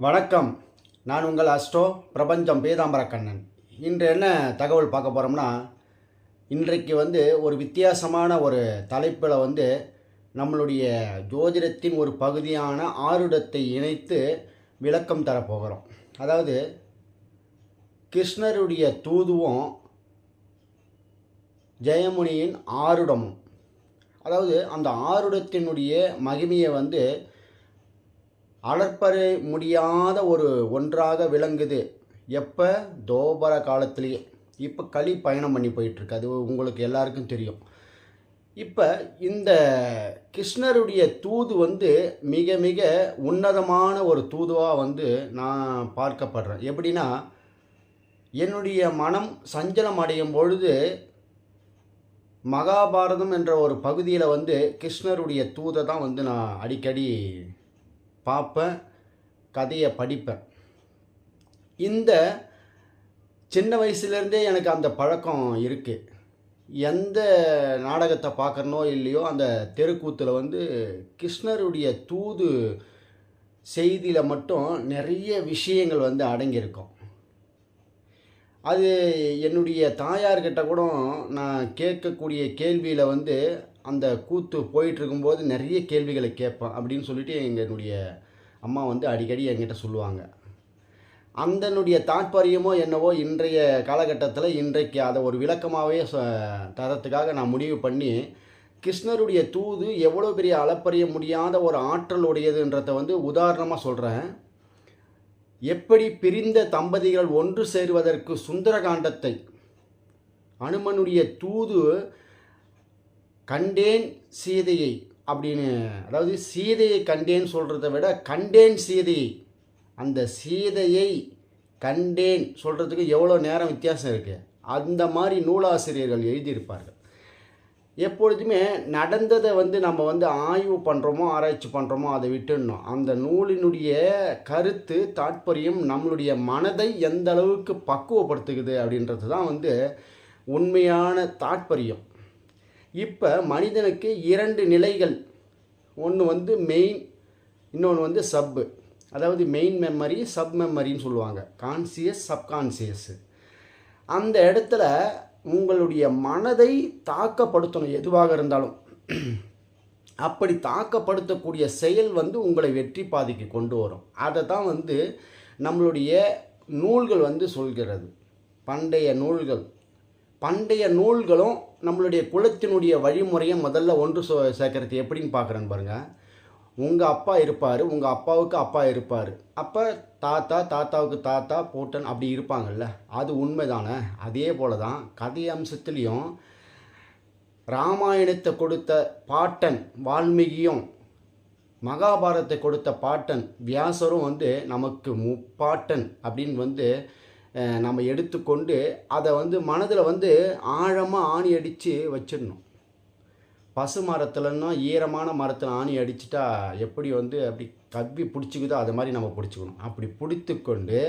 வணக்கம். நான் உங்கள் அஸ்டோ பிரபஞ்சம் பீதாம்பர கண்ணன் இன்று என்ன தகவல் பார்க்க போகிறோம்னா இன்றைக்கு வந்து ஒரு வித்தியாசமான ஒரு தலைப்பில் வந்து நம்மளுடைய ஜோதிடத்தின் ஒரு பகுதியான ஆருடத்தை இணைத்து விளக்கம் தரப்போகிறோம் அதாவது கிருஷ்ணருடைய தூதுவும் ஜெயமுனியின் ஆருடமும். அதாவது அந்த ஆருடத்தினுடைய மகிமையை வந்து அளப்பறை முடியாத ஒரு ஒன்றாக விளங்குது. எப்போ? தோபர காலத்திலேயே. இப்போ களி பயணம் பண்ணி போயிட்டுருக்கு. அது உங்களுக்கு எல்லாருக்கும் தெரியும். இப்போ இந்த கிருஷ்ணருடைய தூது வந்து மிக மிக உன்னதமான ஒரு தூதுவாக வந்து நான் பார்க்கப்படுறேன். எப்படின்னா என்னுடைய மனம் சஞ்சலம் அடையும் பொழுது மகாபாரதம் என்ற ஒரு பகுதியில் வந்து கிருஷ்ணருடைய தூதை தான் வந்து நான் அடிக்கடி பார்ப்பேன் கதையை படிப்பேன். இந்த சின்ன வயசுலேருந்தே எனக்கு அந்த பழக்கம் இருக்குது எந்த நாடகத்தை பார்க்குறனோ இல்லையோ அந்த தெருக்கூத்தில் வந்து கிருஷ்ணருடைய தூது செய்தியில் மட்டும் நிறைய விஷயங்கள் வந்து அடங்கியிருக்கும். அது என்னுடைய தாயார்கிட்ட கூட நான் கேட்கக்கூடிய கேள்வியில் வந்து அந்த கூத்து போயிட்டுருக்கும்போது நிறைய கேள்விகளை கேட்பேன் அப்படின்னு சொல்லிட்டு எங்களுடைய அம்மா வந்து அடிக்கடி என்கிட்ட சொல்லுவாங்க. அந்தனுடைய தாற்பயமோ என்னவோ இன்றைய காலகட்டத்தில் இன்றைக்கு அதை ஒரு விளக்கமாகவே ச- தரத்துக்காக நான் முடிவு பண்ணி கிருஷ்ணருடைய தூது எவ்வளோ பெரிய அளப்பறிய முடியாத ஒரு ஆற்றல் உடையதுன்றத வந்து உதாரணமாக சொல்கிறேன் எப்படி பிரிந்த தம்பதிகள் ஒன்று சேருவதற்கு சுந்தரகாண்டத்தை அனுமனுடைய தூது கண்டேன் சீதையை அப்படின்னு அதாவது சீதையை கண்டேன் சொல்கிறத விட கண்டேன் சீதை. அந்த சீதையை கண்டேன் சொல்கிறதுக்கு எவ்வளோ நேரம் வித்தியாசம் இருக்குது அந்த மாதிரி நூலாசிரியர்கள் எழுதியிருப்பார்கள். எப்பொழுதுமே நடந்ததை வந்து நம்ம வந்து ஆய்வு பண்ணுறோமோ ஆராய்ச்சி பண்ணுறோமோ அதை விட்டுடணும். அந்த நூலினுடைய கருத்து தாற்பயம் நம்மளுடைய மனதை எந்த அளவுக்கு பக்குவப்படுத்துகுது அப்படின்றது தான் வந்து உண்மையான தாற்பயம். இப்போ மனிதனுக்கு இரண்டு நிலைகள். ஒன்று வந்து மெயின் இன்னொன்று வந்து சப்பு அதாவது மெயின் மெமரி சப் மெமரின்னு சொல்லுவாங்க. கான்சியஸ் சப்கான்சியஸு அந்த இடத்துல உங்களுடைய மனதை தாக்கப்படுத்தணும் எதுவாக இருந்தாலும். அப்படி தாக்கப்படுத்தக்கூடிய செயல் வந்து உங்களை வெற்றி பாதைக்கு கொண்டு வரும். அதை தான் வந்து நம்மளுடைய நூல்கள் வந்து சொல்கிறது. பண்டைய நூல்கள். பண்டைய நூல்களும் நம்மளுடைய குலத்தினுடைய வழிமுறையை முதல்ல ஒன்று சோ சேர்க்கறது எப்படின்னு பார்க்குறேன்னு பாருங்கள் உங்கள் அப்பா இருப்பார் உங்கள் அப்பாவுக்கு அப்பா இருப்பார். அப்போ தாத்தா தாத்தாவுக்கு தாத்தா போட்டன் அப்படி இருப்பாங்கல்ல. அது உண்மைதானே? அதே போல தான் கதை அம்சத்துலேயும் ராமாயணத்தை கொடுத்த பாட்டன் வால்மீகியும் மகாபாரதத்தை கொடுத்த பாட்டன் வியாசரும் வந்து நமக்கு முப்பாட்டன் அப்படின்னு வந்து நம்ம எடுத்துக்கொண்டு அதை வந்து மனதில் வந்து ஆழமாக ஆணி அடித்து வச்சிடணும். பசு மரத்துலன்னா ஈரமான மரத்தில் ஆணி அடிச்சிட்டா எப்படி வந்து அப்படி கவ்வி பிடிச்சிக்குதோ அது மாதிரி நம்ம பிடிச்சிக்கணும். அப்படி பிடித்து கொண்டு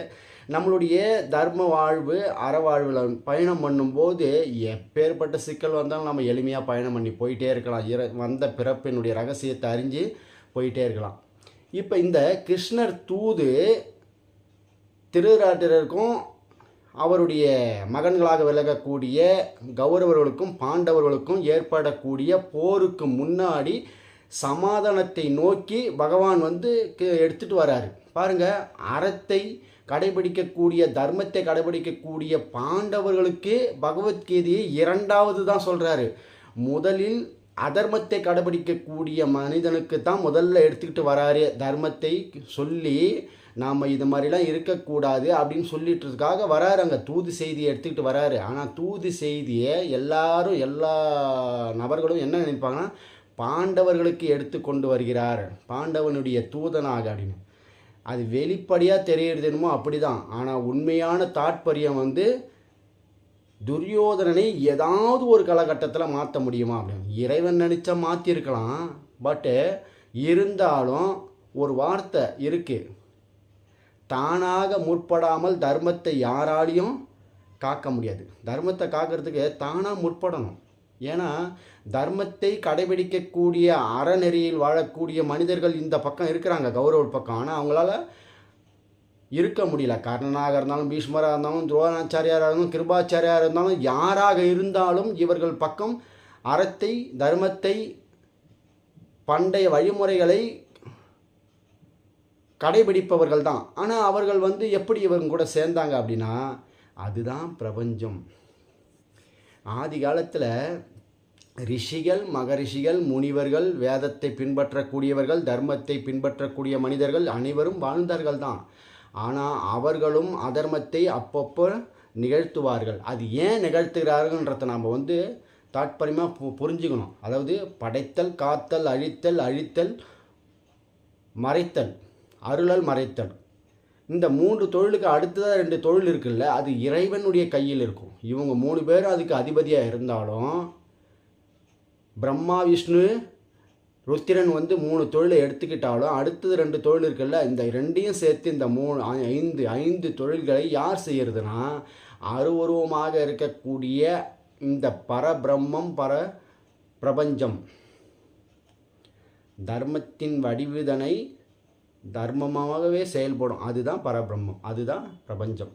நம்மளுடைய தர்ம வாழ்வு அறவாழ்வில் பயணம் பண்ணும்போது எப்பேற்பட்ட சிக்கல் வந்தாலும் நம்ம எளிமையாக பயணம் பண்ணி போயிட்டே இருக்கலாம். இற வந்த பிறப்பினுடைய ரகசியத்தை அறிஞ்சு போயிட்டே இருக்கலாம். இப்போ இந்த கிருஷ்ணர் தூது திருராட்டிரருக்கும் அவருடைய மகன்களாக விலகக்கூடிய கௌரவர்களுக்கும் பாண்டவர்களுக்கும் ஏற்படக்கூடிய போருக்கு முன்னாடி சமாதானத்தை நோக்கி பகவான் வந்து எடுத்துகிட்டு வராரு. பாருங்கள் அறத்தை கடைபிடிக்கக்கூடிய தர்மத்தை கடைபிடிக்கக்கூடிய பாண்டவர்களுக்கு பகவத்கீதையை இரண்டாவது தான் சொல்கிறாரு முதலில் அதர்மத்தை கடைபிடிக்கக்கூடிய மனிதனுக்கு தான் முதல்ல எடுத்துக்கிட்டு வராரு தர்மத்தை சொல்லி நாம் இது மாதிரிலாம் இருக்கக்கூடாது அப்படின்னு சொல்லிட்டுறதுக்காக வராரு அங்கே. தூது செய்தியை எடுத்துக்கிட்டு வராரு. ஆனால் தூது செய்தியை எல்லாரும் எல்லா நபர்களும் என்ன நினைப்பாங்கன்னா பாண்டவர்களுக்கு எடுத்து கொண்டு வருகிறார். பாண்டவனுடைய தூதனாக அப்படின்னு. அது வெளிப்படையாக தெரியறது என்னமோ அப்படி தான் ஆனால் உண்மையான தாற்பயம் வந்து துரியோதனனை ஏதாவது ஒரு காலகட்டத்தில் மாற்ற முடியுமா அப்படின்னு. இறைவன் நினச்சா மாற்றிருக்கலாம் பட்டு இருந்தாலும் ஒரு வார்த்தை இருக்குது தானாக முற்படாமல் தர்மத்தை யாராலையும் காக்க முடியாது. தர்மத்தை காக்கிறதுக்கு தானாக முற்படணும். ஏன்னா தர்மத்தை கடைபிடிக்கக்கூடிய அறநெறியில் வாழக்கூடிய மனிதர்கள் இந்த பக்கம் இருக்கிறாங்க கௌரவ பக்கம். ஆனால் அவங்களால இருக்க முடியல. கர்ணனாக இருந்தாலும் பீஷ்மராக இருந்தாலும் துரோணாச்சாரியாராக இருந்தாலும் கிருபாச்சாரியாராக இருந்தாலும் யாராக இருந்தாலும் இவர்கள் பக்கம் அறத்தை தர்மத்தை பண்டைய வழிமுறைகளை கடைபிடிப்பவர்கள் தான் ஆனால் அவர்கள் வந்து எப்படி இவங்க கூட சேர்ந்தாங்க அப்படின்னா அதுதான் பிரபஞ்சம். ஆதி காலத்தில் ரிஷிகள் மகரிஷிகள் முனிவர்கள் வேதத்தை பின்பற்றக்கூடியவர்கள் தர்மத்தை பின்பற்றக்கூடிய மனிதர்கள் அனைவரும் வாழ்ந்தார்கள் தான் ஆனால் அவர்களும் அதர்மத்தை அப்பப்போ நிகழ்த்துவார்கள். அது ஏன் நிகழ்த்துகிறார்கள்ன்றத நாம் வந்து தாற்பயமாக பு புரிஞ்சுக்கணும். அதாவது படைத்தல் காத்தல் அழித்தல் அழித்தல் மறைத்தல். அருளல் மறைத்தல். இந்த மூன்று தொழிலுக்கு அடுத்ததாக ரெண்டு தொழில் இருக்குல்ல அது இறைவனுடைய கையில் இருக்கும். இவங்க மூணு பேரும் அதுக்கு அதிபதியாக இருந்தாலும் பிரம்மா விஷ்ணு ருத்திரன் வந்து மூணு தொழிலை எடுத்துக்கிட்டாலும் அடுத்தது ரெண்டு தொழில் இருக்குல்ல இந்த ரெண்டையும் சேர்த்து இந்த மூணு ஐ- ஐந்து ஐந்து தொழில்களை யார் செய்கிறதுனா அருவுருவமாக இருக்கக்கூடிய இந்த பரபிரம்மம் பர பிரபஞ்சம் தர்மத்தின் வடிவுதனை தர்மமாகவே செயல்படும். அதுதான் பரபிரம்மம். அதுதான் பிரபஞ்சம்.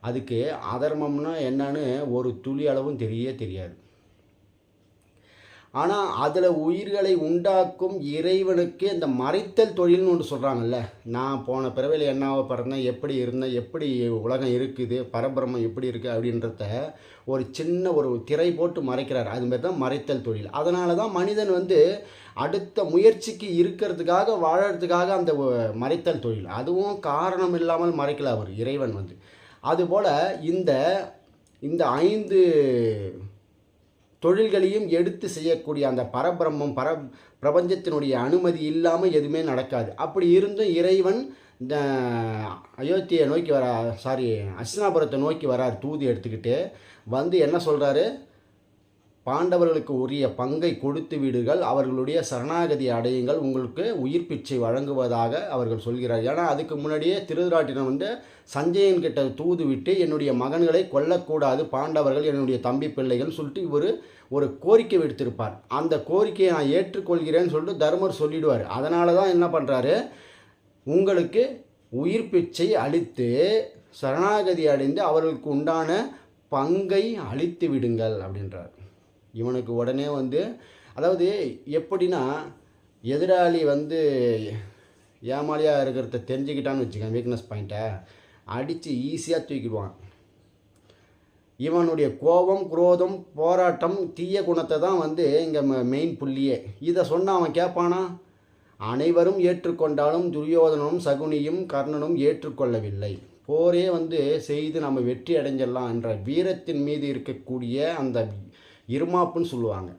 அதுக்கு அதர்மம்னா என்னன்னு ஒரு துளி அளவும் தெரிய தெரியாது. ஆனால் அதில் உயிர்களை உண்டாக்கும் இறைவனுக்கு இந்த மறைத்தல் தொழில்னு ஒன்று சொல்கிறாங்கல்ல நான் போன பிறவையில் என்னாவ பிறந்தேன் எப்படி இருந்தேன் எப்படி உலகம் இருக்குது பரபிரமம் எப்படி இருக்குது அப்படின்றத ஒரு சின்ன ஒரு திரை போட்டு மறைக்கிறார். அது தான் மறைத்தல் தொழில். அதனால தான் மனிதன் வந்து அடுத்த முயற்சிக்கு இருக்கிறதுக்காக வாழறதுக்காக அந்த மறைத்தல் தொழில். அதுவும் காரணம் இல்லாமல் மறைக்கல அவர் இறைவன் வந்து. அதுபோல் இந்த இந்த ஐந்து தொழில்களையும் எடுத்து செய்யக்கூடிய அந்த பரபிரம்மம் பர பிரபஞ்சத்தினுடைய அனுமதி இல்லாமல் எதுவுமே நடக்காது. அப்படி இருந்தும் இறைவன் இந்த அயோத்தியை நோக்கி வரா சாரி அஸ்னாபுரத்தை நோக்கி வரார் தூது எடுத்துக்கிட்டு வந்து என்ன சொல்கிறாரு பாண்டவர்களுக்கு உரிய பங்கை கொடுத்து விடுங்கள் அவர்களுடைய சரணாகதி அடையுங்கள் உங்களுக்கு உயிர் பிச்சை வழங்குவதாக அவர்கள் சொல்கிறார் ஏன்னா அதுக்கு முன்னாடியே திருதராட்டினம் வந்து சஞ்சயன் கிட்ட தூது விட்டு என்னுடைய மகன்களை கொல்லக்கூடாது பாண்டவர்கள் என்னுடைய தம்பி பிள்ளைகள் சொல்லிட்டு இவர் ஒரு கோரிக்கை விடுத்திருப்பார். அந்த கோரிக்கையை நான் ஏற்றுக்கொள்கிறேன்னு சொல்லிட்டு தர்மர் சொல்லிடுவார். அதனால தான் என்ன பண்ணுறாரு உங்களுக்கு உயிர் பிச்சை அளித்து சரணாகதி அடைந்து அவர்களுக்கு உண்டான பங்கை அளித்து விடுங்கள் அப்படின்றார். இவனுக்கு உடனே வந்து அதாவது எப்படின்னா எதிராளி வந்து ஏமாளியாக இருக்கிறத தெரிஞ்சுக்கிட்டான்னு வச்சுக்கேன் வீக்னஸ் பாயிண்ட்டை அடித்து ஈஸியாக தூக்கிடுவான். இவனுடைய கோபம் குரோதம் போராட்டம் தீய குணத்தை தான் வந்து இங்கே மெயின் புள்ளியே. இதை சொன்னால் அவன் கேட்பானா? அனைவரும் ஏற்றுக்கொண்டாலும் துரியோதனனும் சகுனியும் கர்ணனும் ஏற்றுக்கொள்ளவில்லை. போரே வந்து செய்து நம்ம வெற்றி அடைஞ்சிடலாம் என்ற வீரத்தின் மீது இருக்கக்கூடிய அந்த இருமாப்புன்னு சொல்லுவாங்க.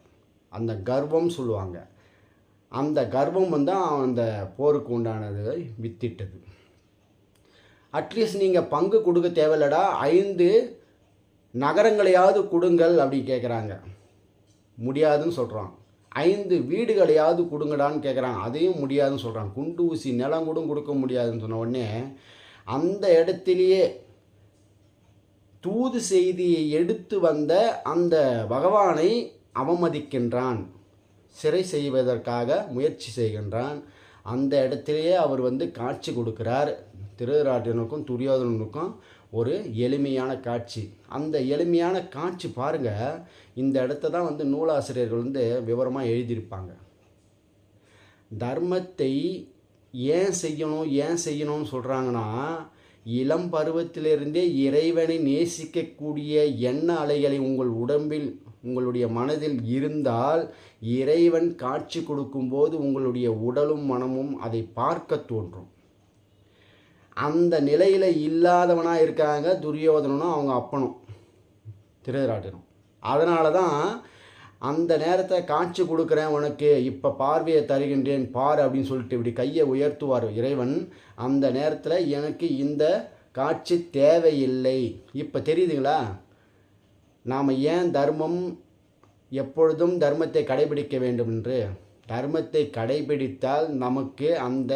அந்த கர்வம் சொல்லுவாங்க. அந்த கர்வம் வந்து அந்த போருக்கு உண்டானதை வித்திட்டது. அட்லீஸ்ட் நீங்கள் பங்கு கொடுக்க தேவையில்லடா. ஐந்து நகரங்களையாவது கொடுங்கள் அப்படி கேட்குறாங்க முடியாதுன்னு சொல்கிறான் ஐந்து வீடுகளையாவது கொடுங்கடான்னு கேட்குறாங்க அதையும் முடியாதுன்னு சொல்கிறான் குண்டு ஊசி நிலம் கூட கொடுக்க முடியாதுன்னு சொன்ன உடனே அந்த இடத்துலையே தூது செய்தியை எடுத்து வந்த அந்த பகவானை அவமதிக்கின்றான். சிறை செய்வதற்காக முயற்சி செய்கின்றான். அந்த இடத்திலேயே அவர் வந்து காட்சி கொடுக்கிறார். திருராட்டினுக்கும் துரியோதனனுக்கும் ஒரு எளிமையான காட்சி. அந்த எளிமையான காட்சி பாருங்கள் இந்த இடத்த தான் வந்து நூலாசிரியர்கள் வந்து விவரமாக எழுதியிருப்பாங்க. தர்மத்தை ஏன் செய்யணும் ஏன் செய்யணும்னு சொல்கிறாங்கன்னா இளம் பருவத்திலிருந்தே இறைவனை நேசிக்கக்கூடிய எண்ண அலைகளை உங்கள் உடம்பில் உங்களுடைய மனதில் இருந்தால் இறைவன் காட்சி கொடுக்கும்போது உங்களுடைய உடலும் மனமும் அதை பார்க்க தோன்றும். அந்த நிலையில் இல்லாதவனாக இருக்காங்க துரியோதனனும் அவங்க அப்பனும் திருதராட்டனும். அதனால தான் அந்த நேரத்தை காட்சி கொடுக்குறேன் உனக்கு இப்போ பார்வையை தருகின்றேன் பார் அப்படின்னு சொல்லிட்டு இப்படி கையை உயர்த்துவார் இறைவன். அந்த நேரத்தில் எனக்கு இந்த காட்சி தேவையில்லை. இப்போ தெரியுதுங்களா? நாம் ஏன் தர்மம் எப்பொழுதும் தர்மத்தை கடைபிடிக்க வேண்டும் என்று? தர்மத்தை கடைபிடித்தால் நமக்கு அந்த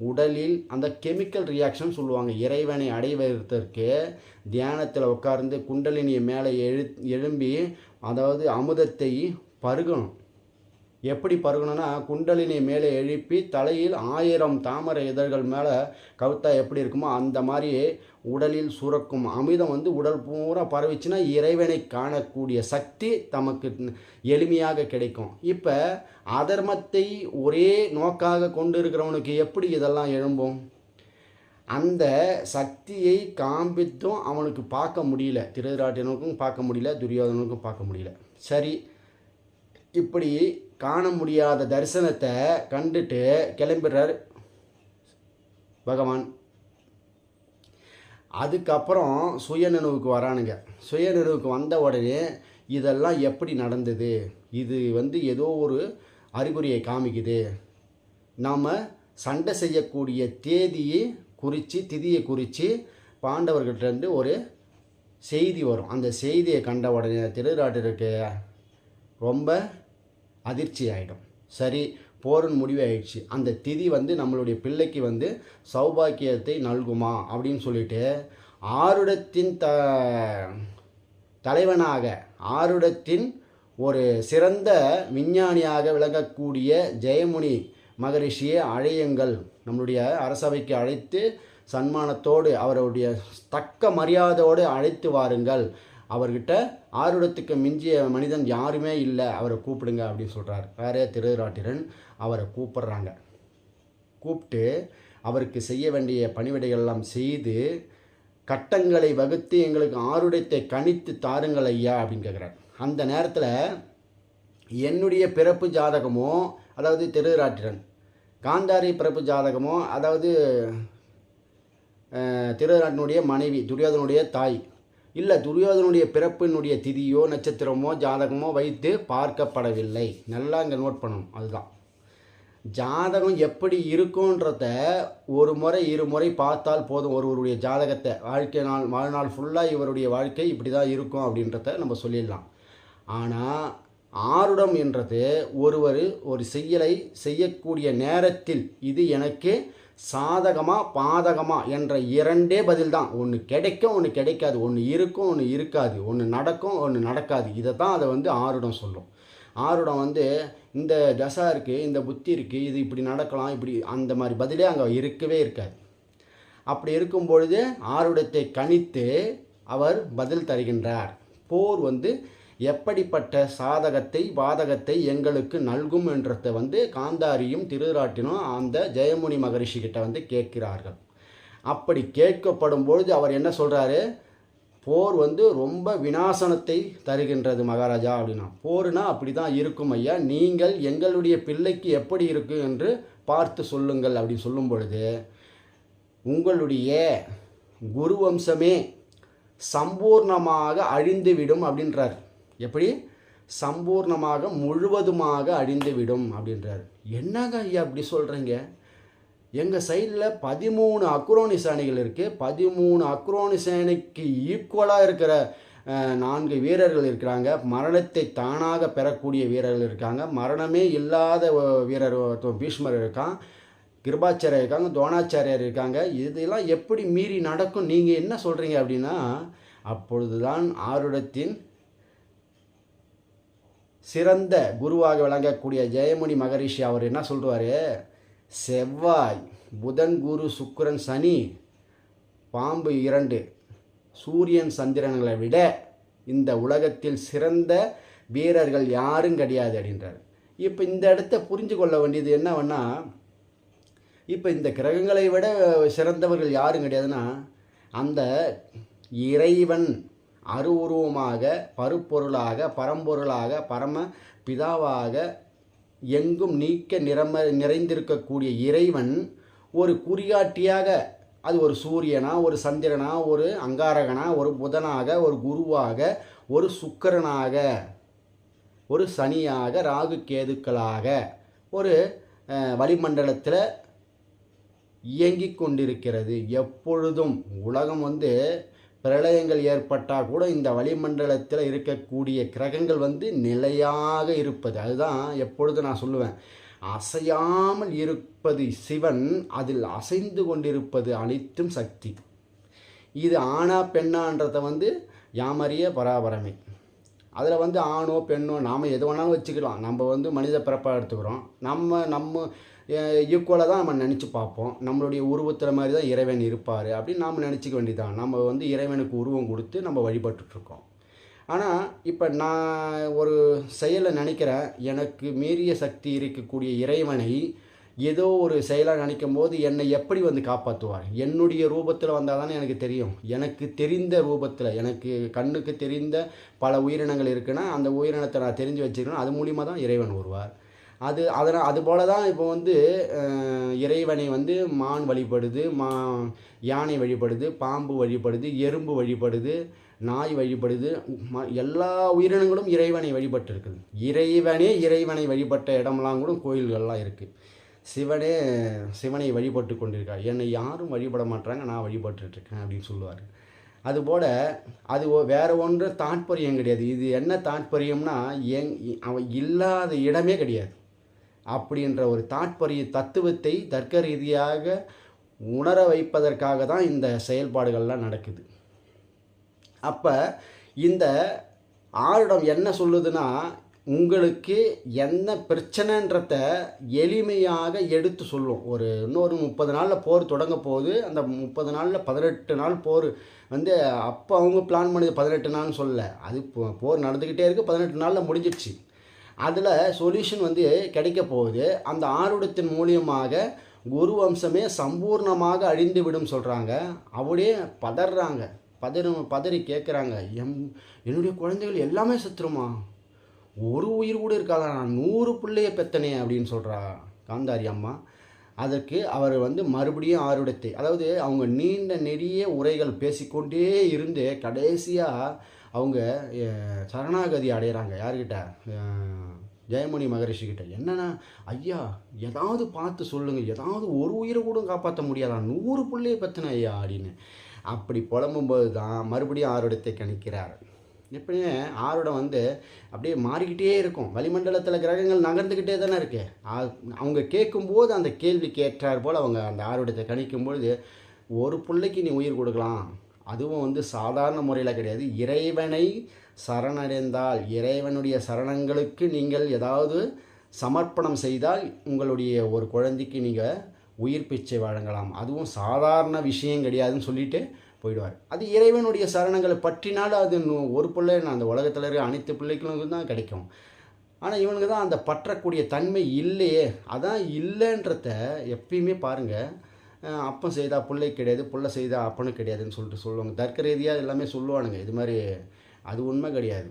உடலில் அந்த கெமிக்கல் ரியாக்ஷன் சொல்லுவாங்க இறைவனை அடைவதற்கு தியானத்தில் உட்கார்ந்து குண்டலினியை மேலே எழு எழும்பி அதாவது அமுதத்தை பருகணும். எப்படி பருகணும்னா குண்டலினி மேலே எழுப்பி தலையில் ஆயிரம் தாமரை இதழ்கள் மேலே கவுத்தா எப்படி இருக்குமோ அந்த மாதிரி உடலில் சுரக்கும். அமிர்தம் வந்து உடல் பூரா பரவிச்சுன்னா இறைவனை காணக்கூடிய சக்தி தமக்கு எளிமையாக கிடைக்கும். இப்போ அதர்மத்தை ஒரே நோக்காக கொண்டு இருக்கிறவனுக்கு எப்படி இதெல்லாம் எழும்பும்? அந்த சக்தியை காண்பித்தும் அவனுக்கு பார்க்க முடியல. திருதராட்டினுக்கும் பார்க்க முடியல துரியோதனுக்கும் பார்க்க முடியல. சரி இப்படி காண முடியாத தரிசனத்தை கண்டுட்டு கிளம்பிடுறார் பகவான். அதுக்கப்புறம் சுயநினைவுக்கு வரானுங்க. சுயநினைவுக்கு வந்த உடனே இதெல்லாம் எப்படி நடந்தது? இது வந்து ஏதோ ஒரு அறிகுறியை காமிக்குது. நாம் சண்டை செய்யக்கூடிய தேதியை குறித்து திதியை குறித்து பாண்டவர்கிட்டேருந்து ஒரு செய்தி வரும். அந்த செய்தியை கண்ட உடனே திருநாட்டிற்கு ரொம்ப அதிர்ச்சி ஆகிடும் சரி போரின் முடிவு ஆயிடுச்சு அந்த திதி வந்து நம்மளுடைய பிள்ளைக்கு வந்து சௌபாக்கியத்தை நல்குமா அப்படின்னு சொல்லிட்டு ஆருடத்தின் த தலைவனாக ஆருடத்தின் ஒரு சிறந்த விஞ்ஞானியாக விளங்கக்கூடிய ஜெயமுனி மகரிஷியை அழையுங்கள். நம்மளுடைய அரசவைக்கு அழைத்து சன்மானத்தோடு அவருடைய தக்க மரியாதையோடு அழைத்து வாருங்கள். அவர்கிட்ட ஆருடத்துக்கு மிஞ்சிய மனிதன் யாருமே இல்லை அவரை கூப்பிடுங்க அப்படின்னு சொல்கிறார் வேறே திருராட்டிரன் அவரை கூப்பிட்றாங்க. கூப்பிட்டு அவருக்கு செய்ய வேண்டிய பணிவிடைகள் எல்லாம் செய்து கட்டங்களை வகுத்து எங்களுக்கு ஆருடத்தை கணித்து தாருங்கள் ஐயா அப்படின்னு கேட்குறார் அந்த நேரத்தில் என்னுடைய பிறப்பு ஜாதகமோ அதாவது திருராட்டிரன் காந்தாரி பிறப்பு ஜாதகமோ அதாவது திருநாட்டினுடைய மனைவி துரியோதனுடைய தாய் இல்லை துரியோதனுடைய பிறப்பினுடைய திதியோ நட்சத்திரமோ ஜாதகமோ வைத்து பார்க்கப்படவில்லை. நல்லா இங்கே நோட் பண்ணணும். அதுதான். ஜாதகம் எப்படி இருக்குன்றத ஒரு முறை இரு முறை பார்த்தால் போதும். ஒருவருடைய ஜாதகத்தை வாழ்க்கை நாள் வாழ்நாள் ஃபுல்லாக இவருடைய வாழ்க்கை இப்படி தான் இருக்கும் அப்படின்றத நம்ம சொல்லிடலாம். ஆனால் ஆருடம் என்றது ஒருவர் ஒரு செய்யலை செய்யக்கூடிய நேரத்தில் இது எனக்கு சாதகமா பாதகமா என்ற இரண்டே பதில் தான் ஒன்று கிடைக்கும் ஒன்று கிடைக்காது. ஒன்று இருக்கும் ஒன்று இருக்காது. ஒன்று நடக்கும் ஒன்று நடக்காது. இதை தான் அதை வந்து ஆருடம் சொல்லும். ஆருடம் வந்து இந்த தசா இருக்குது இந்த புத்தி இருக்குது இது இப்படி நடக்கலாம் இப்படி அந்த மாதிரி பதிலே அங்கே இருக்கவே இருக்காது. அப்படி இருக்கும் பொழுது ஆருடத்தை கணித்து அவர் பதில் தருகின்றார். போர் வந்து எப்படிப்பட்ட சாதகத்தை பாதகத்தை எங்களுக்கு நல்கும் என்றதை வந்து காந்தாரியும் திருராட்டினும் அந்த ஜெயமுனி மகரிஷி கிட்ட வந்து கேட்கிறார்கள். அப்படி கேட்கப்படும் பொழுது அவர் என்ன சொல்கிறாரு போர் வந்து ரொம்ப வினாசனத்தை தருகின்றது மகாராஜா அப்படின்னா போர்னா அப்படி தான் இருக்கும் ஐயா. நீங்கள் எங்களுடைய பிள்ளைக்கு எப்படி இருக்கும் என்று பார்த்து சொல்லுங்கள் அப்படின்னு சொல்லும் பொழுது உங்களுடைய குரு வம்சமே சம்பூர்ணமாக அழிந்துவிடும் அப்படின்றார். எப்படி? சம்பூர்ணமாக முழுவதுமாக அழிந்துவிடும் அப்படின்றார். என்னங்க ஐயா அப்படி சொல்கிறீங்க எங்கள் சைடில் பதிமூணு அக்ரோனி சேனைகள் இருக்குது பதிமூணு அக்ரோனி சேனைக்கு ஈக்குவலாக இருக்கிற நான்கு வீரர்கள் இருக்கிறாங்க. மரணத்தை தானாக பெறக்கூடிய வீரர்கள் இருக்காங்க. மரணமே இல்லாத வீரர் பீஷ்மர் இருக்கான். கிருபாச்சாரியர் இருக்காங்க துரோணாச்சாரியார் இருக்காங்க. இதெல்லாம் எப்படி மீறி நடக்கும்? நீங்கள் என்ன சொல்கிறீங்க அப்படின்னா அப்பொழுதுதான் ஆருடத்தின் சிறந்த குருவாக விளங்கக்கூடிய ஜெயமுனி மகரிஷி அவர் என்ன சொல்கிறாரு செவ்வாய் புதன் குரு சுக்கரன் சனி பாம்பு இரண்டு சூரியன் சந்திரன்களை விட இந்த உலகத்தில் சிறந்த வீரர்கள் யாரும் கிடையாது அப்படின்றார். இப்போ இந்த இடத்த புரிஞ்சு கொள்ள வேண்டியது என்னவென்னா இப்போ இந்த கிரகங்களை விட சிறந்தவர்கள் யாரும் கிடையாதுன்னா அந்த இறைவன் அருவுருவமாக பருப்பொருளாக பரம்பொருளாக பரம பிதாவாக எங்கும் நீக்க நிரம்ப நிறைந்திருக்கக்கூடிய இறைவன் ஒரு குறிகாட்டியாக அது ஒரு சூரியனா ஒரு சந்திரனா ஒரு அங்காரகனா ஒரு புதனாக ஒரு குருவாக ஒரு சுக்கரனாக ஒரு சனியாக ராகு கேதுக்களாக ஒரு வளிமண்டலத்தில் இயங்கிக் கொண்டிருக்கிறது. எப்பொழுதும் உலகம் வந்து பிரளயங்கள் ஏற்பட்டால் கூட இந்த வளிமண்டலத்தில் இருக்கக்கூடிய கிரகங்கள் வந்து நிலையாக இருப்பது. அதுதான் எப்பொழுதும் நான் சொல்லுவேன். அசையாமல் இருப்பது சிவன் அதில் அசைந்து கொண்டிருப்பது அனைத்தும் சக்தி. இது ஆணா பெண்ணான்றதை வந்து யாமறிய பராபரமே அதில் வந்து ஆணோ பெண்ணோ நாம் எது வேணாலும் வச்சுக்கலாம். நம்ம வந்து மனித பிறப்பாக எடுத்துக்கிறோம். நம்ம நம்ம ஈக்குவலாக தான் நம்ம நினச்சி பார்ப்போம். நம்மளுடைய உருவத்தில் மாதிரி தான் இறைவன் இருப்பார் அப்படின்னு நாம் நினச்சிக்க வேண்டியதான் நம்ம வந்து இறைவனுக்கு உருவம் கொடுத்து நம்ம வழிபட்டுருக்கோம் ஆனால் இப்போ நான் ஒரு செயலை நினைக்கிறேன். எனக்கு மீறிய சக்தி இருக்கக்கூடிய இறைவனை ஏதோ ஒரு செயலாக நினைக்கும் போது என்னை எப்படி வந்து காப்பாற்றுவார் என்னுடைய ரூபத்தில் வந்தால் தானே எனக்கு தெரியும். எனக்கு தெரிந்த ரூபத்தில் எனக்கு கண்ணுக்கு தெரிந்த பல உயிரினங்கள் இருக்குன்னா அந்த உயிரினத்தை நான் தெரிஞ்சு வச்சுக்கணும் அது மூலிமா தான் இறைவன் வருவார். அது அதனால் அது போல தான் இப்போ வந்து இறைவனை வந்து மான் வழிபடுது மா யானை வழிபடுது பாம்பு வழிபடுது எறும்பு வழிபடுது நாய் வழிபடுது ம எல்லா உயிரினங்களும் இறைவனை வழிபட்டிருக்குது. இறைவனே இறைவனை வழிபட்ட இடமெல்லாம் கூட கோயில்கள்லாம் இருக்குது சிவனே சிவனை வழிபட்டு கொண்டிருக்கார். என்னை யாரும் வழிபட மாட்டாங்க நான் வழிபட்டுருக்கேன் அப்படின்னு சொல்லுவார். அதுபோல் அது ஒ- ஒன்று தாற்பயம் கிடையாது. இது என்ன தாற்பயம்னா எங் அவன் இல்லாத இடமே கிடையாது. அப்படின்ற ஒரு தாற்பரிய தத்துவத்தை தர்க்க ரீதியாக உணர வைப்பதற்காக தான் இந்த செயல்பாடுகள்லாம் நடக்குது. அப்போ இந்த ஆரிடம் என்ன சொல்லுதுன்னா உங்களுக்கு என்ன பிரச்சனைன்றத எளிமையாக எடுத்து சொல்லும். ஒரு இன்னொரு முப்பது நாளில் போர் தொடங்க போகுது. அந்த முப்பது நாளில் பதினெட்டு நாள் போர். வந்து அப்போ அவங்க பிளான் பண்ணது பதினெட்டு நாள்னு சொல்லலை. அது போர் நடந்துக்கிட்டே இருக்குது பதினெட்டு நாளில் முடிஞ்சிடுச்சு அதில் சொல்யூஷன் வந்து கிடைக்க போகுது. அந்த ஆருடத்தின் மூலியமாக குரு வம்சமே சம்பூர்ணமாக அழிந்து விடும் சொல்கிறாங்க அப்படியே பதறாங்க. பதறும் பதறி கேட்குறாங்க எம் என்னுடைய குழந்தைகள் எல்லாமே செத்துருமா? ஒரு உயிர் கூட இருக்காதா? நான் நூறு பிள்ளைய பெத்தனே அப்படின்னு சொல்கிறா காந்தாரி அம்மா. அதற்கு அவர் வந்து மறுபடியும் ஆருடத்தை அதாவது அவங்க நீண்ட நெடிய உரைகள் பேசிக்கொண்டே இருந்து கடைசியாக அவங்க சரணாகதி அடைகிறாங்க யார்கிட்ட? ஜெயமணி மகரிஷி கிட்ட என்னென்னா ஐயா ஏதாவது பார்த்து சொல்லுங்கள் ஏதாவது ஒரு உயிரை கூட காப்பாற்ற முடியாதா? நூறு பிள்ளையை பற்றின ஐயா அப்படின்னு. அப்படி புலம்பும்போது தான் மறுபடியும் ஆரோடத்தை கணிக்கிறார். எப்படியே ஆரோடம் வந்து அப்படியே மாறிக்கிட்டே இருக்கும். வளிமண்டலத்தில் கிரகங்கள் நகர்ந்துக்கிட்டே தானே இருக்கு. அவங்க கேட்கும்போது அந்த கேள்விக்கு ஏற்றார் போல் அவங்க அந்த ஆரோடத்தை கணிக்கும்பொழுது ஒரு பிள்ளைக்கு நீ உயிர் கொடுக்கலாம். அதுவும் வந்து சாதாரண முறையில் கிடையாது. இறைவனை சரணடைந்தால் இறைவனுடைய சரணங்களுக்கு நீங்கள் ஏதாவது சமர்ப்பணம் செய்தால் உங்களுடைய ஒரு குழந்தைக்கு நீங்கள் உயிர் பிச்சை வழங்கலாம். அதுவும் சாதாரண விஷயம் கிடையாதுன்னு சொல்லிட்டு போயிடுவார். அது இறைவனுடைய சரணங்களை பற்றினாலும் அது ஒரு பிள்ளை அந்த உலகத்தில் இருக்க அனைத்து பிள்ளைகளுக்கும் தான் கிடைக்கும். ஆனால் இவனுக்கு தான் அந்த பற்றக்கூடிய தன்மை இல்லையே. அதான் இல்லைன்றத எப்பயுமே பாருங்கள் அப்பன் செய்தால் பிள்ளை கிடையாது பிள்ளை செய்தால் அப்பனும் கிடையாதுன்னு சொல்லிட்டு சொல்லுவாங்க. தர்க்க ரீதியாக எல்லாமே சொல்லுவானுங்க. இது மாதிரி அது உண்மை கிடையாது.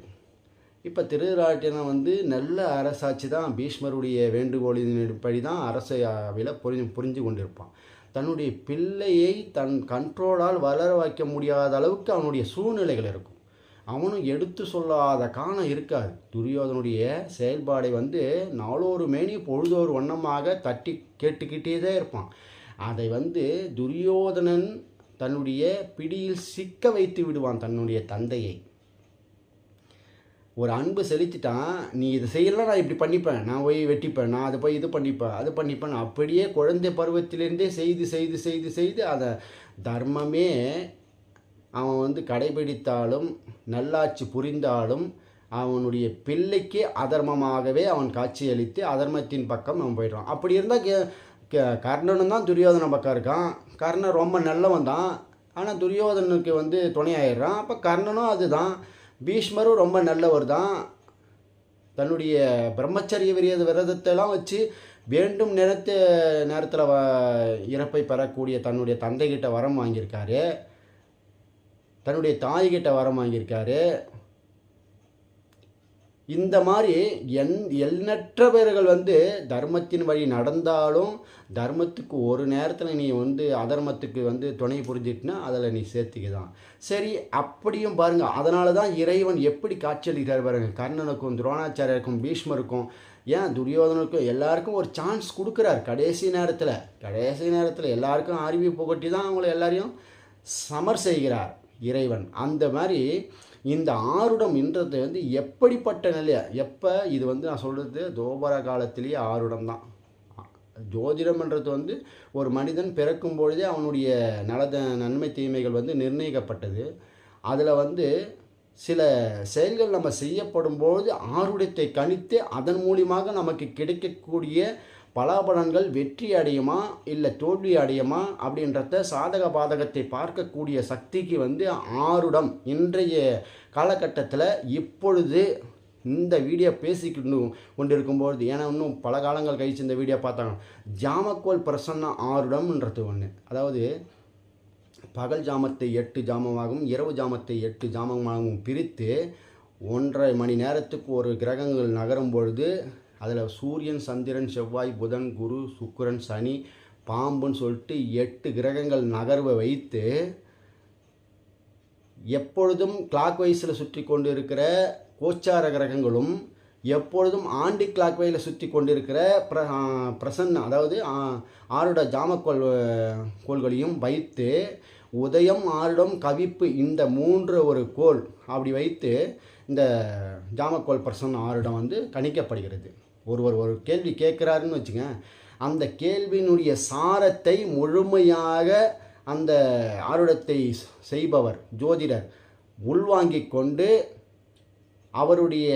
இப்போ திருராட்டினம் வந்து நல்ல அரசாட்சி தான். பீஷ்மருடைய வேண்டுகோளின்படி தான் அரசையாவில் புரிஞ்சு புரிஞ்சு கொண்டிருப்பான். தன்னுடைய பிள்ளையை தன் கண்ட்ரோலால் வளர வைக்க முடியாத அளவுக்கு அவனுடைய சூழ்நிலைகள் இருக்கும். அவனும் எடுத்து சொல்லாத காணம் இருக்காது. துரியோதனுடைய செயல்பாடை வந்து நாளொரு மேனி பொழுதோரு வண்ணமாக தட்டி கேட்டுக்கிட்டே தான் இருப்பான். அதை வந்து துரியோதனன் தன்னுடைய பிடியில் சிக்க வைத்து விடுவான் தன்னுடைய தந்தையை. ஒரு அன்பு செலுத்திட்டான் நீ இதை செய்யலாம் நான் இப்படி பண்ணிப்பேன். நான் போய் வெட்டிப்பேன். நான் அதை போய் இது பண்ணிப்பேன். அது பண்ணிப்பேன். அப்படியே குழந்தை பருவத்திலேருந்தே செய்து செய்து செய்து செய்து அதை தர்மமே அவன் வந்து கடைபிடித்தாலும் நல்லாட்சி புரிந்தாலும் அவனுடைய பிள்ளைக்கு அதர்மமாகவே அவன் காட்சியளித்து அதர்மத்தின் பக்கம் அவன் போயிடுவான் அப்படி இருந்தால் கே கர்ணனும் தான் துரியோதன பக்கம் இருக்கான். கர்ணன் ரொம்ப நல்லவன் தான். ஆனால் துரியோதனுக்கு வந்து துணையாயிடுறான். அப்போ கர்ணனும் அதுதான். பீஷ்மரும் ரொம்ப நல்லவர் தான். தன்னுடைய பிரம்மச்சரிய விரத விரதத்தெல்லாம் வச்சு வேண்டும் நேரத்து நேரத்தில் வ இறப்பை பெறக்கூடிய தன்னுடைய தந்தைகிட்ட வரம் வாங்கியிருக்காரு. தன்னுடைய தாய்கிட்ட வரம் வாங்கியிருக்காரு. இந்த மாதிரி என் எண்ணற்ற பேர்கள் வந்து தர்மத்தின் வழி நடந்தாலும் தர்மத்துக்கு ஒரு நேரத்தில் நீ வந்து அதர்மத்துக்கு வந்து துணை புரிஞ்சிட்டுனா அதில் நீ சேர்த்துக்கதான். சரி அப்படியும் பாருங்கள் அதனால தான் இறைவன் எப்படி காட்சியளிக்கிறார் பாருங்கள் கர்ணனுக்கும் துரோணாச்சாரியருக்கும் பீஷ்மருக்கும் ஏன் துரியோதனுக்கும் எல்லாருக்கும் ஒரு சான்ஸ் கொடுக்குறார். கடைசி நேரத்தில் கடைசி நேரத்தில் எல்லாருக்கும் அறிவிப்பு புகட்டி தான் அவங்கள எல்லாரையும் சமர் செய்கிறார் இறைவன். அந்த மாதிரி இந்த ஆருடம் என்றது வந்து எப்படிப்பட்ட நிலையை? எப்போ இது வந்து நான் சொல்கிறது தோபர காலத்திலேயே ஆருடம் தான். ஜோதிடம்ன்றது வந்து ஒரு மனிதன் பிறக்கும் பொழுதே அவனுடைய நலத நன்மை தீமைகள் வந்து நிர்ணயிக்கப்பட்டது. அதில் வந்து சில செயல்கள் நம்ம செய்யப்படும்போது ஆருடத்தை கணித்து அதன் மூலியமாக நமக்கு கிடைக்கக்கூடிய பலாபலன்கள் வெற்றி அடையுமா? இல்லை தோல்வி அடையுமா? அப்படின்றத சாதக பாதகத்தை பார்க்கக்கூடிய சக்திக்கு வந்து ஆருடம். இன்றைய காலகட்டத்தில் இப்பொழுது இந்த வீடியோ பேசிக்கிட்டு கொண்டிருக்கும்போது ஏன்னா இன்னும் பல காலங்கள் கழிச்சு இந்த வீடியோ பார்த்தாங்க. ஜாமக்கோல் பிரசன்ன ஆருடம்ன்றது ஒன்று அதாவது பகல் ஜாமத்தை எட்டு ஜாமமாகவும் இரவு ஜாமத்தை எட்டு ஜாமமாகவும் பிரித்து ஒன்றரை மணி நேரத்துக்கு ஒரு கிரகங்கள் நகரும் பொழுது அதில் சூரியன் சந்திரன் செவ்வாய் புதன் குரு சுக்கிரன் சனி பாம்புன்னு சொல்லிட்டு எட்டு கிரகங்கள் நகர்வை வைத்து எப்பொழுதும் கிளாக் வைஸில் சுற்றி கொண்டு இருக்கிற கோச்சார கிரகங்களும் எப்பொழுதும் ஆண்டி கிளாக் வையில் சுற்றி கொண்டிருக்கிற பிர பிரசன்ன அதாவது ஆ- ஆருட ஜாமக்கோள் கோள்களையும் வைத்து உதயம் ஆருடம் கவிப்பு இந்த மூன்று ஒரு கோள் அப்படி வைத்து இந்த ஜாமக்கோள் பிரசன்ன ஆருடம் வந்து கணிக்கப்படுகிறது. ஒருவர் ஒரு கேள்வி கேட்குறாருன்னு வச்சுங்க அந்த கேள்வியினுடைய சாரத்தை முழுமையாக அந்த ஆருடத்தை செய்பவர் ஜோதிடர் உள்வாங்கிக் கொண்டு அவருடைய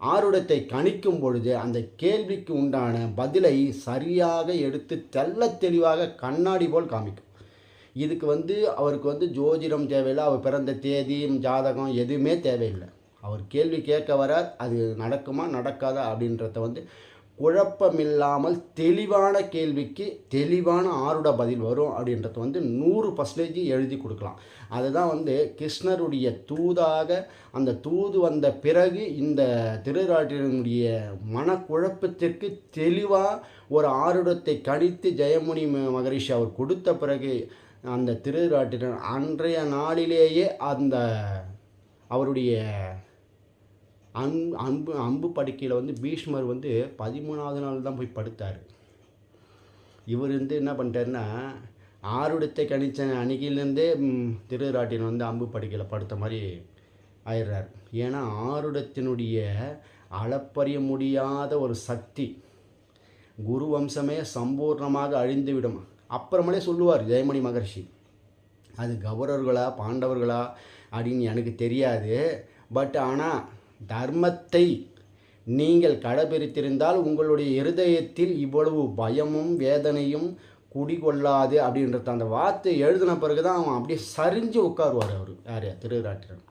ஆருடத்தை கணிக்கும் பொழுது அந்த கேள்விக்கு உண்டான பதிலை சரியாக எடுத்து தெல்ல தெளிவாக கண்ணாடி போல் காமிக்கும். இதுக்கு வந்து அவருக்கு வந்து ஜோதிடம் தேவையில்லை அவர் பிறந்த தேதி ஜாதகம் எதுவுமே தேவையில்லை. அவர் கேள்வி கேட்க வரார் அது நடக்குமா நடக்காதா அப்படின்றத வந்து குழப்பமில்லாமல் தெளிவான கேள்விக்கு தெளிவான ஆருட பதில் வரும் அப்படின்றத வந்து நூறு பர்சன்டேஜ் எழுதி கொடுக்கலாம். அதுதான் வந்து கிருஷ்ணருடைய தூதாக அந்த தூது வந்த பிறகு இந்த திருராட்டினுடைய மனக்குழப்பத்திற்கு தெளிவாக ஒரு ஆருடத்தை கணித்து ஜெயமுனி மகரிஷி அவர் கொடுத்த பிறகு அந்த திருராட்டினர் அன்றைய நாளிலேயே அந்த அவருடைய அன் அன்பு அம்பு படுக்கையில் வந்து பீஷ்மர் வந்து பதிமூணாவது நாள் தான் போய் படுத்தார். இவர் வந்து என்ன பண்ணிட்டாருன்னா ஆருடத்தை கணிச்ச அன்னைக்கிலேருந்தே திருராட்டின் வந்து அம்பு படுக்கையில் படுத்த மாதிரி ஆயிடுறார். ஏன்னா ஆருடத்தினுடைய அளப்பறிய முடியாத ஒரு சக்தி குரு வம்சமே சம்பூர்ணமாக அழிந்துவிடும். அப்புறமலே சொல்லுவார் ஜெயமணி மகர்ஷி அது கௌரவர்களா பாண்டவர்களா? அப்படின்னு எனக்கு தெரியாது. பட் ஆனால் தர்மத்தை நீங்கள் கடைபிடித்திருந்தால் உங்களுடைய இருதயத்தில் இவ்வளவு பயமும் வேதனையும் குடிகொள்ளாது அப்படின்றத அந்த வார்த்தை எழுதின பிறகு தான் அவன் அப்படியே சரிஞ்சு உட்காருவார் அவர். யார்? திருராட்டிரன்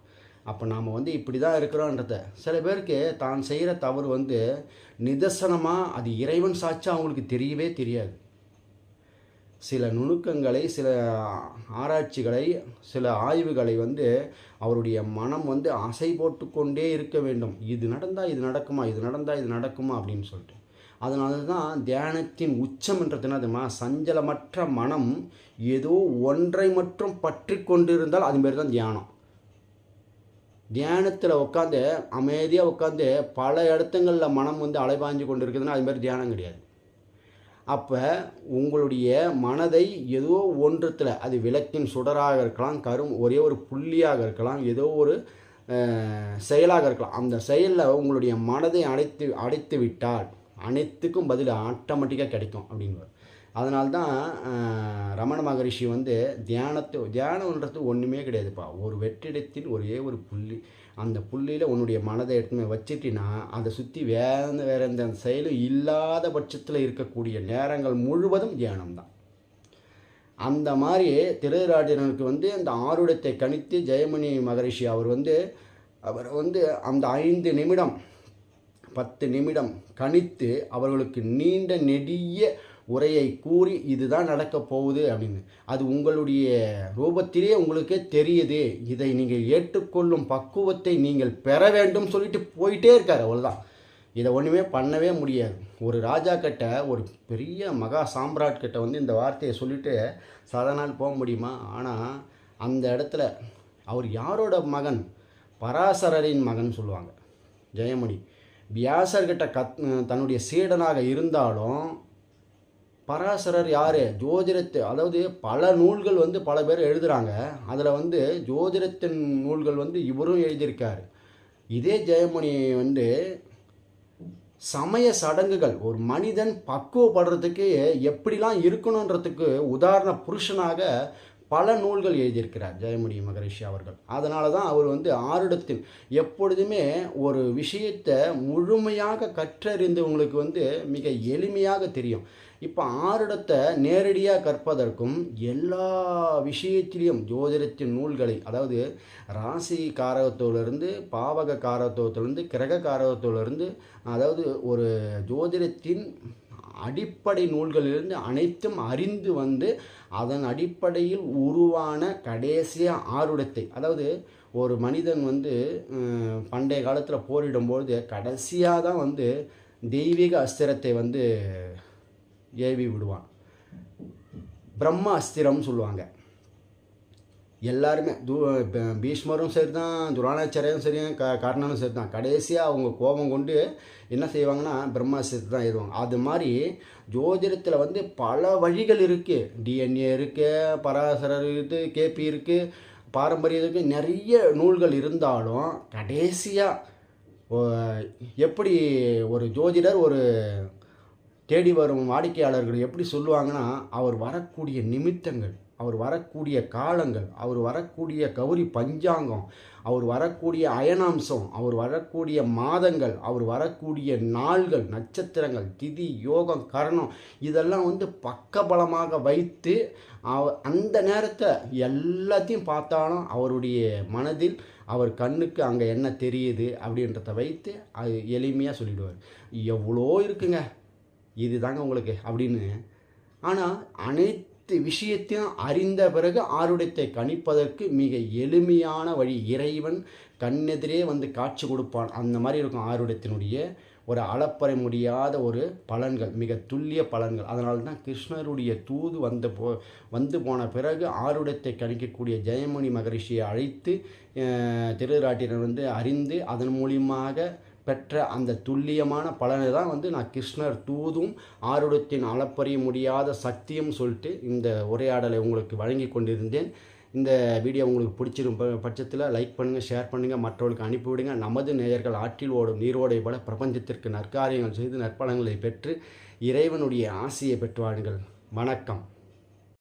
அப்போ நாம் வந்து இப்படி தான் இருக்கிறோன்றத. சில பேருக்கு தான் செய்கிற தவறு வந்து நிதர்சனமாக அது இறைவன் சாட்சி அவங்களுக்கு தெரியவே தெரியாது. சில நுணுக்கங்களை சில ஆராய்ச்சிகளை சில ஆய்வுகளை வந்து அவருடைய மனம் வந்து அசை போட்டு கொண்டே இருக்க வேண்டும். இது நடந்தால் இது நடக்குமா இது நடந்தால் இது நடக்குமா அப்படின்னு சொல்லிட்டு. அதனால தான் தியானத்தின் உச்சம்ன்றது என்ன தெரியுமா சஞ்சலமற்ற மனம் ஏதோ ஒன்றை மட்டும் பற்றி கொண்டிருந்தால் அதுமாரி தான் தியானம். தியானத்தில் உட்காந்து அமைதியாக உட்காந்து பல இடத்துங்களில் மனம் வந்து அலைபாய்ஞ்சு கொண்டு இருக்குதுன்னா அதுமாரி தியானம் கிடையாது. அப்போ உங்களுடைய மனதை ஏதோ ஒன்றத்தில் அது விளக்கின் சுடராக இருக்கலாம் கரும் ஒரே ஒரு புள்ளியாக இருக்கலாம் ஏதோ ஒரு செயலாக இருக்கலாம். அந்த செயலில் உங்களுடைய மனதை அடைத்து அடைத்து விட்டால் அனைத்துக்கும் பதில் ஆட்டோமேட்டிக்காக கிடைக்கும் அப்படிங்குவார். அதனால்தான் ரமண மகரிஷி வந்து தியானத்தை தியானம்ன்றது ஒன்றுமே கிடையாதுப்பா. ஒரு வெற்றிடத்தின் ஒரே ஒரு புள்ளி அந்த புள்ளியில் உன்னுடைய மனதை எடுத்துமே வச்சிட்டினா அதை சுற்றி வேற வேற எந்த செயலும் இல்லாத பட்சத்தில் இருக்கக்கூடிய நேரங்கள் முழுவதும் தியானம் தான் அந்த மாதிரி திருராஜனுக்கு வந்து அந்த ஆருடத்தை கணித்து ஜெயமணி மகரிஷி அவர் வந்து அவர் வந்து அந்த ஐந்து நிமிடம் பத்து நிமிடம் கணித்து அவர்களுக்கு நீண்ட நெடிய உரையை கூறி இதுதான் நடக்கப் போகுது அப்படின்னு. அது உங்களுடைய ரூபத்திலே உங்களுக்கே தெரியுது. இதை நீங்கள் ஏற்றுக்கொள்ளும் பக்குவத்தை நீங்கள் பெற வேண்டும் சொல்லிட்டு போயிட்டே இருக்கார் அவ்வளோதான் இதை ஒன்றுமே பண்ணவே முடியாது. ஒரு ராஜா கிட்ட ஒரு பெரிய மகா சாம்ராட் கிட்ட வந்து இந்த வார்த்தையை சொல்லிட்டு சாதா நாள் போக முடியுமா? ஆனால் அந்த இடத்துல அவர் யாரோட மகன்? பராசரரின் மகன் சொல்லுவாங்க. ஜெயமணி. வியாசர்கிட்ட கத் தன்னுடைய சீடனாக இருந்தாலும் பராசரர் யார்? ஜோதிடத்து அதாவது பல நூல்கள் வந்து பல பேர் எழுதுகிறாங்க அதில் வந்து ஜோதிடத்தின் நூல்கள் வந்து இவரும் எழுதியிருக்காரு. இதே ஜெயமணி வந்து சமய சடங்குகள் ஒரு மனிதன் பக்குவப்படுறதுக்கு எப்படிலாம் இருக்கணுன்றதுக்கு உதாரண புருஷனாக பல நூல்கள் எழுதியிருக்கிறார் ஜெயமணி மகரிஷி அவர்கள். அதனால தான் அவர் வந்து ஆருடத்தின் எப்பொழுதுமே ஒரு விஷயத்தை முழுமையாக கற்றறிந்தவங்களுக்கு வந்து மிக எளிமையாக தெரியும். இப்போ ஆரிடத்தை நேரடியாக கற்பதற்கும் எல்லா விஷயத்திலையும் ஜோதிடத்தின் நூல்களை அதாவது ராசி காரகத்திலிருந்து பாவக காரகத்துவத்திலிருந்து கிரக காரகத்திலிருந்து அதாவது ஒரு ஜோதிடத்தின் அடிப்படை நூல்களிலிருந்து அனைத்தும் அறிந்து வந்து அதன் அடிப்படையில் உருவான கடைசியாக ஆருடத்தை. அதாவது ஒரு மனிதன் வந்து பண்டைய காலத்தில் போரிடும்பொழுது கடைசியாக தான் வந்து தெய்வீக அஸ்திரத்தை வந்து ஏவி விடுவான். பிரம்ம அஸ்திரம்னு சொல்லுவாங்க. எல்லாருமே தூ பீஷ்மரும் சரி தான் துராணாச்சாரியும் சரி க கர்ணனும் சரி தான் கடைசியாக அவங்க கோபம் கொண்டு என்ன செய்வாங்கன்னா பிரம்மாஸ்திரத்தை தான் எழுதுவாங்க அது மாதிரி ஜோதிடத்தில் வந்து பல வழிகள் இருக்குது டிஎன்ஏ இருக்குது பராசரர் இருக்குது கேபி இருக்குது பாரம்பரிய இருக்குது நிறைய நூல்கள் இருந்தாலும் கடைசியாக எப்படி ஒரு ஜோதிடர் ஒரு தேடி வரும் வாடிக்கையாளர்கள் எப்படி சொல்லுவாங்கன்னா அவர் வரக்கூடிய நிமித்தங்கள் அவர் வரக்கூடிய காலங்கள் அவர் வரக்கூடிய கௌரி பஞ்சாங்கம் அவர் வரக்கூடிய அயனாம்சம் அவர் வரக்கூடிய மாதங்கள் அவர் வரக்கூடிய நாள்கள் நட்சத்திரங்கள் திதி யோகம் கரணம் இதெல்லாம் வந்து பக்கபலமாக வைத்து அவ அந்த நேரத்தை எல்லாத்தையும் பார்த்தாலும் அவருடைய மனதில் அவர் கண்ணுக்கு அங்கே என்ன தெரியுது அப்படின்றத வைத்து அது எளிமையாக சொல்லிடுவார். எவ்வளோ இருக்குங்க. இதுதாங்க உங்களுக்கு அப்படின்னு. ஆனால் அனைத்து விஷயத்தையும் அறிந்த பிறகு ஆருடத்தை கணிப்பதற்கு மிக எளிமையான வழி இறைவன் கண்ணெதிரே வந்து காட்சி கொடுப்பான். அந்த மாதிரி இருக்கும் ஆருடத்தினுடைய ஒரு அளப்பறை முடியாத ஒரு பலன்கள் மிக துல்லிய பலன்கள். அதனால தான் கிருஷ்ணருடைய தூது வந்த போ வந்து போன பிறகு ஆருடத்தை கணிக்கக்கூடிய ஜெயமணி மகரிஷியை அழைத்து திருராட்டினர் வந்து அறிந்து அதன் மூலியமாக பெற்ற அந்த துல்லியமான பலனை தான் வந்து நான் கிருஷ்ணர் தூதும் ஆருடத்தின் அளப்பறிய முடியாத சக்தியும் சொல்லிட்டு இந்த உரையாடலை உங்களுக்கு வழங்கி கொண்டிருந்தேன். இந்த வீடியோ உங்களுக்கு பிடிச்சிரும் ப- பட்சத்தில் லைக் பண்ணுங்கள் ஷேர் பண்ணுங்கள் மற்றவர்களுக்கு அனுப்பிவிடுங்க நமது நேயர்கள் ஆற்றில் ஓடும் நீரோடை போல பிரபஞ்சத்திற்கு நற்காரியங்கள் செய்து நற்பலங்களை பெற்று இறைவனுடைய ஆசையை பெற்றுவார்கள் வணக்கம்.